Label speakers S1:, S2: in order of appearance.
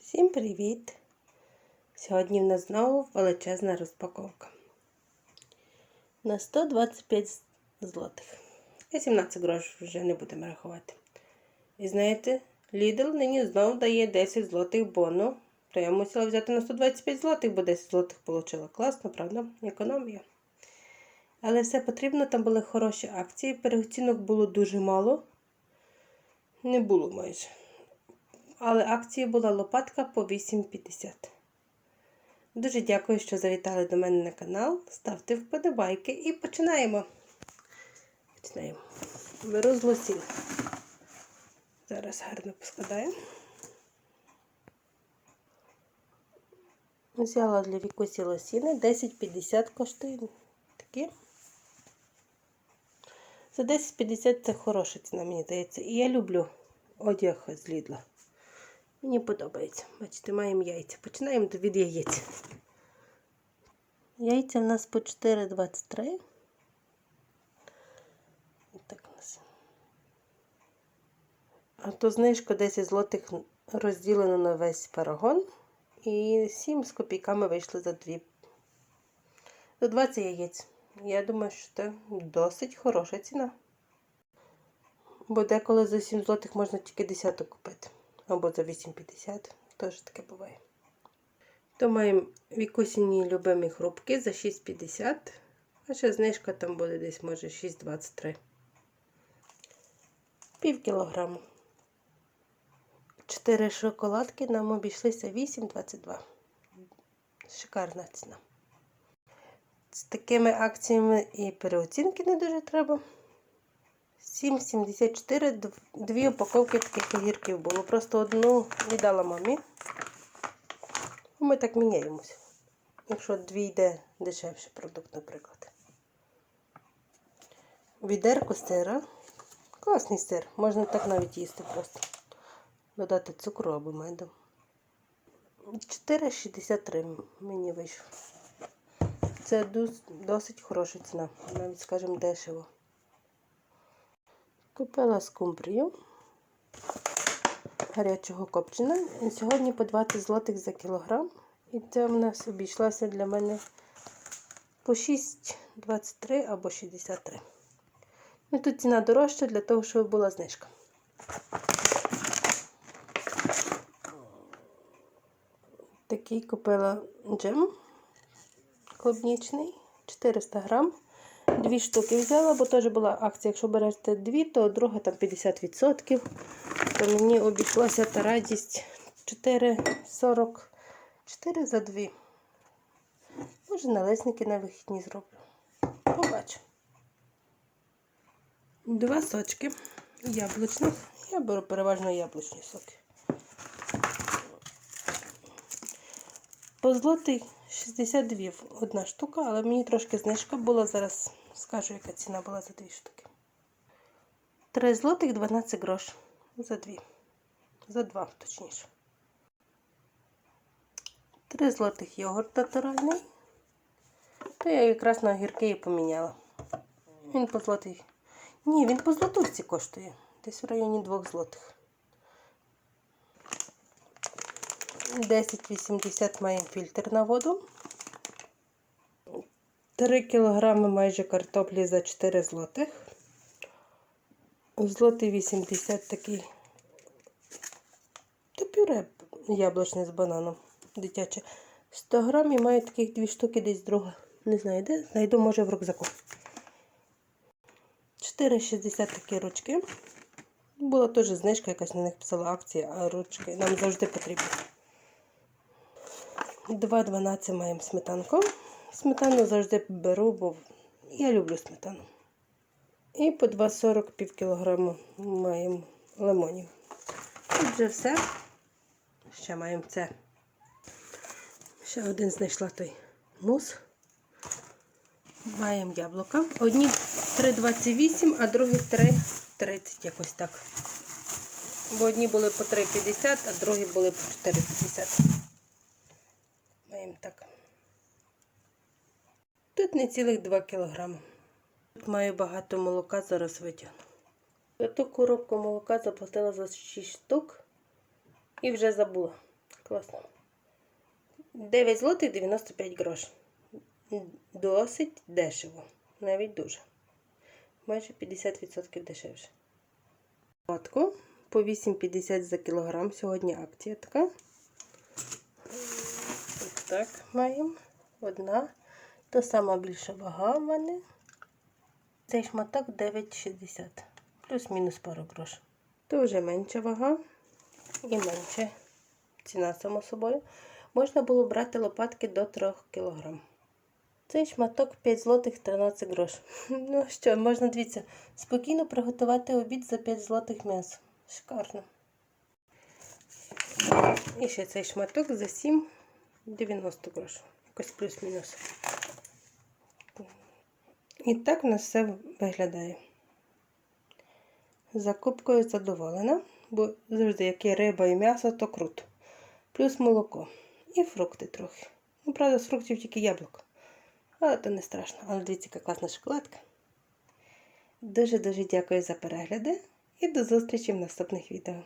S1: Всім привіт! Сьогодні в нас знову величезна розпаковка. На 125 злотих. І 17 грошей вже не будемо рахувати. І знаєте, Lidl нині знову дає 10 злотих бону. То я мусила взяти на 125 злотих, бо 10 злотих отримала. Класно, правда? Економія. Але все потрібно, там були хороші акції. Переоцінок було дуже мало. Не було майже. Але акції була лопатка по 8,50. Дуже дякую, що завітали до мене на канал. Ставте вподобайки і починаємо. Починаємо. Беру з лосін. Зараз гарно поскладаю. Взяла для вікусі лосіни 10,50 коштує. Такі. За 10,50 це хороша ціна, мені здається. І я люблю одяг з Лідла. Мені подобається. Бачите, маємо яйця. Починаємо від яєць. Яйця в нас по 4,23. Так у нас. А то знижка 10 злотих розділено на весь парагон. І 7 з копійками вийшли за 2. За 20 яєць. Я думаю, що це досить хороша ціна. Бо деколи за 7 злотих можна тільки десяток купити. Або за 8,50. Теж таке буває. То маємо вікусіні любимі хрупки за 6,50. А ще знижка там буде десь, може, 6,23. Пів кілограму. 4 шоколадки нам обійшлися 8,22. Шикарна ціна. З такими акціями і переоцінки не дуже треба. 7,74, дві упаковки таких огірків було. Просто одну віддала мамі. Ми так міняємося. Якщо дві йде дешевший продукт, наприклад. Відерку сира. Класний сир. Можна так навіть їсти просто. Додати цукру або меду. 4,63 мені вийшло. Це досить хороша ціна. Навіть, скажімо, дешево. Купила скумбрію гарячого копчена. І сьогодні по 20 злотих за кілограм. І це в нас обійшлося для мене по 6,23 або 63. Ну, Тут ціна дорожча для того, щоб була знижка. Такий купила джем клубнічний, 400 грам. Дві штуки взяла, бо теж була акція. Якщо берете дві, то друга там 50%. То мені обійшлася та радість 4,44 за дві. Може, налесники на вихідні зроблю. Побачу. Два сочки яблучних. Я беру переважно яблучні соки. По злотий 62 одна штука, але мені трошки знижка була. Зараз скажу, яка ціна була за дві штуки. 3 злотих 12 грош. За дві. За два, точніше. 3 злотих йогурт натуральний. То я якраз на огірки і поміняла. Він по злотий. Ні, він по злотурці коштує. Десь в районі 2 злотих. 10,80 маємо фільтр на воду. 3 кг майже картоплі за 4 злотих. Злотий 80 такий. Та пюре яблучне з бананом дитяче. 100 грамів маю таких дві штуки десь друга. Не знаю де. Знайду, може, в рюкзаку. 4,60 такі ручки. Була теж знижка, якась на них писала акція, а ручки нам завжди потрібні. 2,12 маємо сметанку. Сметану завжди беру, бо я люблю сметану. І по 2,40 пів кілограму маємо лимонів. Тут вже все. Ще маємо це. Ще один знайшла той мус. Маємо яблука. Одні 3,28, а другі 3,30 якось так. Бо одні були по 3,50, а другі були по 4,50. Маємо так. Тут не цілих 2 кг. Тут маю багато молока, зараз витягну. За ту коробку молока заплатила за 6 штук І вже забула. Класно. 9 злотих 95 грош. Досить дешево. Навіть дуже. Майже 50% дешевше. Шоколадку по 8,50 за кілограм. Сьогодні акція така. Ось так маємо. Одна. То сама більша вага в мене. Цей шматок 9,60. Плюс-мінус пару грош. То вже менша вага і менше ціна, само собою. Можна було брати лопатки до 3 кг. Цей шматок 5 злотих 13 грош. Ну що, можна дивіться, спокійно приготувати обід за 5 злотих м'ясо. Шикарно. І ще цей шматок за 7,90 грош. Якось плюс-мінус. І так у нас все виглядає. Закупкою задоволена, бо завжди, як є риба і м'ясо, то круто. Плюс молоко. І фрукти трохи. Ну, правда, з фруктів тільки яблуко. Але то не страшно. Але дивіться, яка класна шоколадка. Дуже-дуже дякую за перегляди і до зустрічі в наступних відео.